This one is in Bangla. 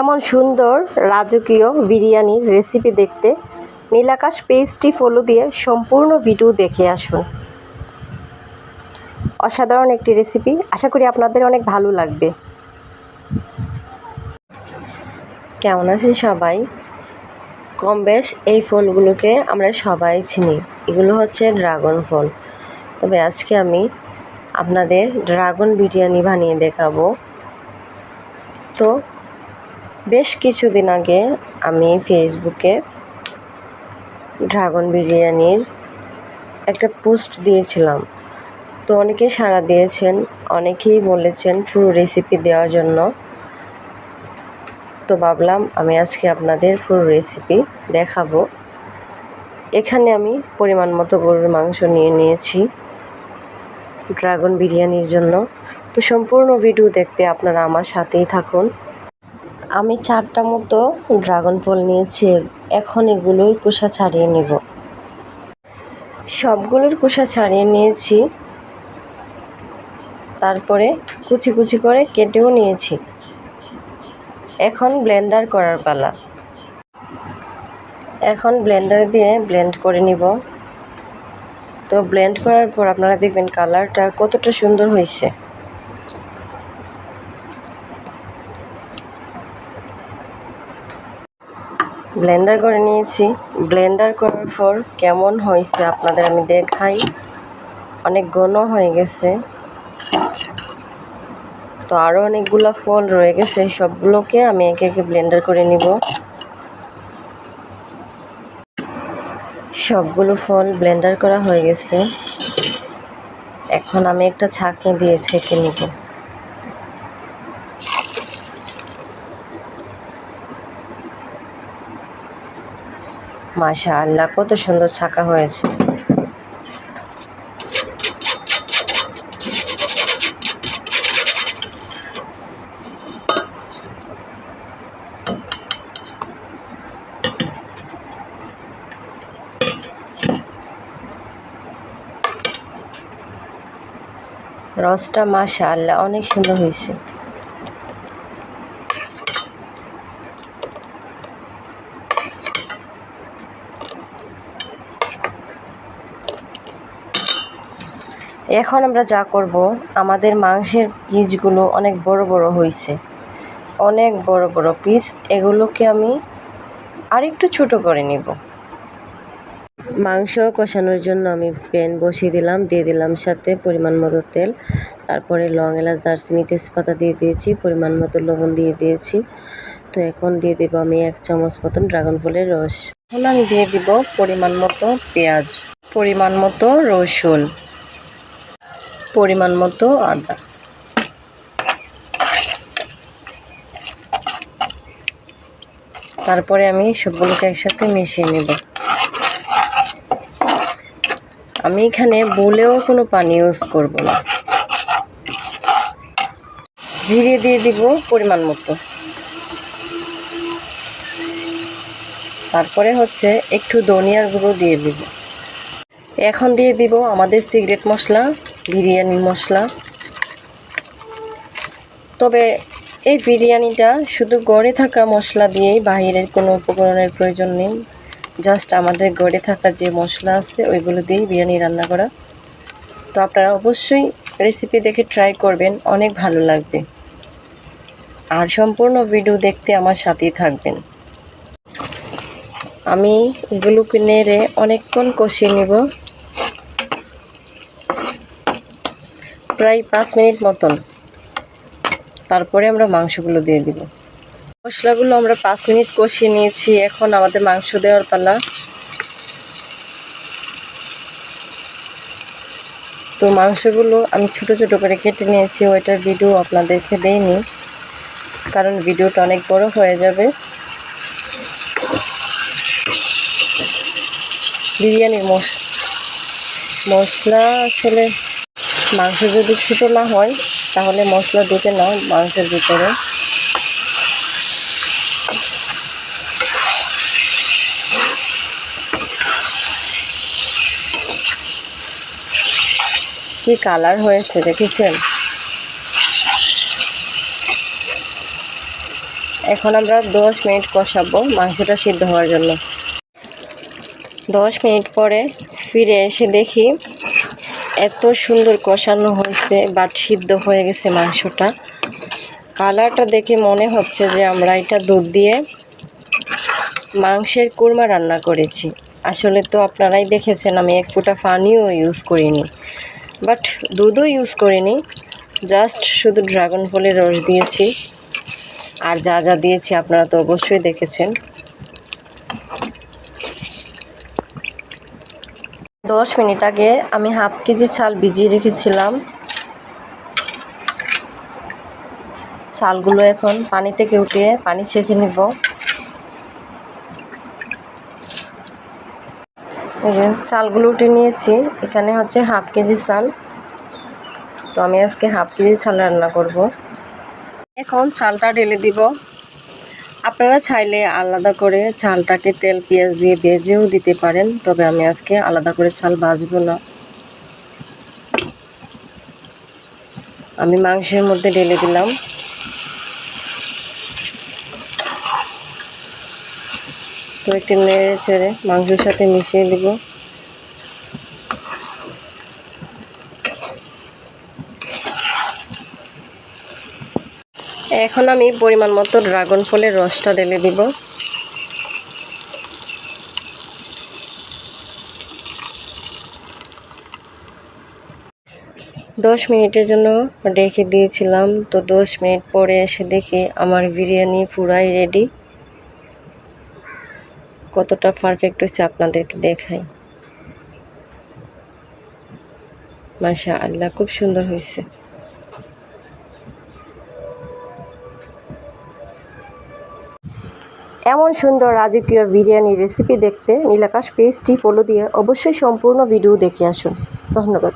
এমন সুন্দর রাজকীয় বিরিয়ানির রেসিপি দেখতে নীলাকাশ পেজটি ফলো দিয়ে সম্পূর্ণ ভিডিও দেখে আসুন। অসাধারণ একটি রেসিপি আশা করি আপনাদের অনেক ভালো লাগবে। কেমন আছেন সবাই? কম বেশ এই ফলগুলোকে আমরা সবাই চিনি। এগুলো হচ্ছে ড্রাগন ফল। তবে আজকে আমি আপনাদের ড্রাগন বিরিয়ানি বানিয়ে দেখাবো। তো বেশ কিছুদিন আগে আমি ফেসবুকে ড্রাগন বিরিয়ানির একটা পোস্ট দিয়েছিলাম। তো অনেকেই সাড়া দিয়েছেন, অনেকেই বলেছেন পুরো রেসিপি দেওয়ার জন্য। তো ভাবলাম আমি আজকে আপনাদের ফুল রেসিপি দেখাবো। এখানে আমি পরিমাণ মতো গরুর মাংস নিয়ে নিয়েছি ড্রাগন বিরিয়ানির জন্য। তো সম্পূর্ণ ভিডিও দেখতে আপনারা আমার সাথেই থাকুন। আমি চারটা মতো ড্রাগন ফল নিয়েছি, এখন এগুলোর কুসা ছাড়িয়ে নেব। সবগুলোর কুসা ছাড়িয়ে নিয়েছি। তারপরে কুচি কুচি করে কেটেও নিয়েছি। এখন ব্লেন্ডার করার পালা। এখন ব্লেন্ডার দিয়ে ব্লেন্ড করে নিব। তো ব্লেন্ড করার পর আপনারা দেখবেন কালারটা কতটা সুন্দর হয়েছে। ব্লেন্ডার করে নিয়েছি। ব্লেন্ডার করার পর কেমন হয়েছে আপনাদের আমি দেখাই। অনেক ঘন হয়ে গেছে। তো আরও অনেকগুলো ফল রয়ে গেছে, সবগুলোকে আমি একে একে ব্লেন্ডার করে নিব। সবগুলো ফল ব্লেন্ডার করা হয়ে গেছে। এখন আমি একটা ছাঁকনি দিয়ে ছেঁকে নিব। মাশা আল্লাহ কত সুন্দর ছাকা হয়েছে। রসটা মাশা আল্লাহ অনেক সুন্দর হয়েছে। এখন আমরা যা করব, আমাদের মাংসের পিসগুলো অনেক বড় বড় হয়েছে অনেক বড় বড় পিস, এগুলোকে আমি আরেকটু ছোট করে নিব। মাংস কষানোর জন্য আমি প্যান বসিয়ে দিলাম, দিয়ে দিলাম সাথে পরিমাণ মতো তেল। তারপরে লং এলাচ, দারচিনি, তেজপাতা দিয়ে দিয়েছি, পরিমাণ মতো লবণ দিয়ে দিয়েছি। তো এখন দিয়ে দেব আমি এক চামচ মতন ড্রাগন ফলের রস। এখন আমি দিয়ে দিব পরিমাণ মতো পেঁয়াজ, পরিমাণ মতো রসুন। পরিমাণ মতো আদা। তারপরে আমি সবগুলোকে একসাথে মিশিয়ে নেব। আমি এখানে বলেও কোনো পানি ইউজ করব না। জিরে দিয়ে দিব পরিমাণ মতো। তারপরে হচ্ছে একটু ধনিয়ার গুঁড়ো দিয়ে দিব। এখন দিয়ে দিব আমাদের সিগারেট মশলা। বিরিয়ানি মশলা। তবে এই বিরিয়ানিটা শুধু গড়ে থাকা মশলা দিয়েই বাহিরের কোনো উপকরণের প্রয়োজন নেই। জাস্ট আমাদের গড়ে থাকা যে মশলা আছে, ওইগুলো দিয়েই বিরিয়ানি রান্না করা। তো আপনারা অবশ্যই রেসিপি দেখে ট্রাই করবেন, অনেক ভালো লাগবে। আর সম্পূর্ণ ভিডিও দেখতে আমার সাথেই থাকবেন। আমি এগুলোকে নেড়ে অনেকক্ষণ কষিয়ে নিব। প্রায় পাঁচ মিনিট মতন। তারপরে আমরা মাংসগুলো দিয়ে দিব। মশলাগুলো আমরা পাঁচ মিনিট কষিয়ে নিয়েছি। এখন আমাদের মাংস দেওয়ার পালা। তো মাংসগুলো আমি ছোট ছোট করে কেটে নিয়েছি। ওইটার ভিডিও আপনাদেরকে দেইনি, কারণ ভিডিওটা অনেক বড় হয়ে যাবে। বিরিয়ানির মশ, মশলা আসলে মাংস যদি ছোটো না হয়, তাহলে মশলা ঢুকে নাও মাংসের ভিতরে। কি কালার হয়েছে দেখেছেন? এখন আমরা দশ মিনিট কষাবো মাংসটা সিদ্ধ হওয়ার জন্য। দশ মিনিট পরে ফিরে এসে দেখি এত সুন্দর কষানো হয়েছে, বাট সিদ্ধ হয়ে গেছে মাংসটা। কালারটা দেখে মনে হচ্ছে যে আমরা এটা দুধ দিয়ে মাংসের কুরমা রান্না করেছি। আসলে তো আপনারাই দেখেছেন, আমি এক ফুটা পানিও ইউজ করিনি। বাট দুধও ইউজ করিনি জাস্ট শুধু ড্রাগন ফলের রস দিয়েছি। আর যা যা দিয়েছি আপনারা তো অবশ্যই দেখেছেন। দশ মিনিট আগে আমি হাফ কেজি চাল ভিজিয়ে রেখেছিলাম। চালগুলো এখন পানি থেকে উঠিয়ে পানি ছেঁকে নিব। চালগুলো উঠে নিয়েছি, এখানে হচ্ছে হাফ কেজি চাল। তো আমি আজকে হাফ কেজি চাল রান্না করব। এখন চালটা ঢেলে দিব। আপনারা চাইলে আলাদা করে চালটাকে তেল, পেঁয়াজ দিয়ে ভেজেও দিতে পারেন, তবে আমি আজকে আলাদা করে চাল ভাজব না। আমি মাংসের মধ্যে ঢেলে দিলাম। তো একটি নেড়ে চেড়ে মাংসের সাথে মিশিয়ে দিব। এখন আমি পরিমাণ মতো ড্রাগন ফলের রসটা ঢেলে দিব। দশ মিনিটের জন্য রেখে দিয়েছিলাম, তো দশ মিনিট পরে এসে দেখি আমার বিরিয়ানি পুরাই রেডি কতটা পারফেক্ট হয়েছে আপনাদেরকে দেখাই। মাশা আল্লাহ খুব সুন্দর হয়েছে। এমন সুন্দর রাজকীয় বিরিয়ানি রেসিপি দেখতে নীলাকাশ পেজটি ফলো দিয়ে অবশ্যই সম্পূর্ণ ভিডিও দেখে আসুন। ধন্যবাদ।